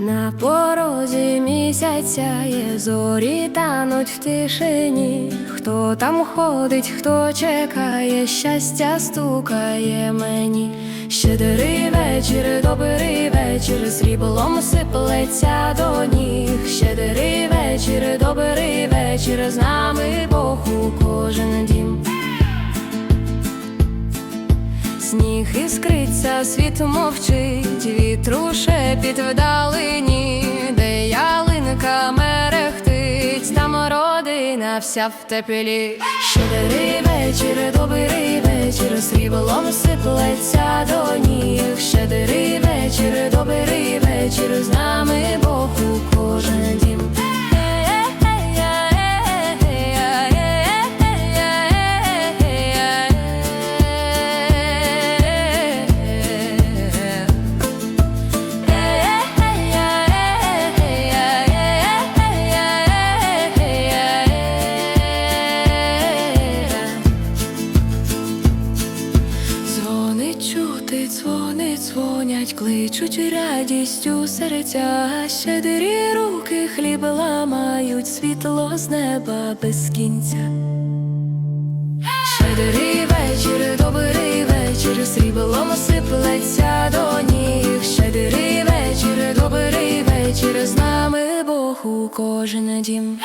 На порозі місяця є зорі тануть в тишині. Хто там ходить, хто чекає, щастя стукає мені. Щедрий вечір, добрий вечір, сріблом сиплеться до ніг. Щедрий вечір, добрий вечір, з нами Бог у кожен дім. Сніг іскриться, світ мовчить, вітру шепіт вдалині, де ялинка мерехтить, там родина вся в теплі. Щедрий вечір, добрий вечір, сріблом сиплеться до ніг. Щедрий вечір, добрий Чути, дзвонить, дзвонять, кличуть радістю серця, щедрі руки хліб ламають, світло з неба без кінця. Щедрий вечір, добрий вечір, сріблом сиплеться до ніг. Щедрий вечір, добрий вечір, з нами Бог у кожен дім.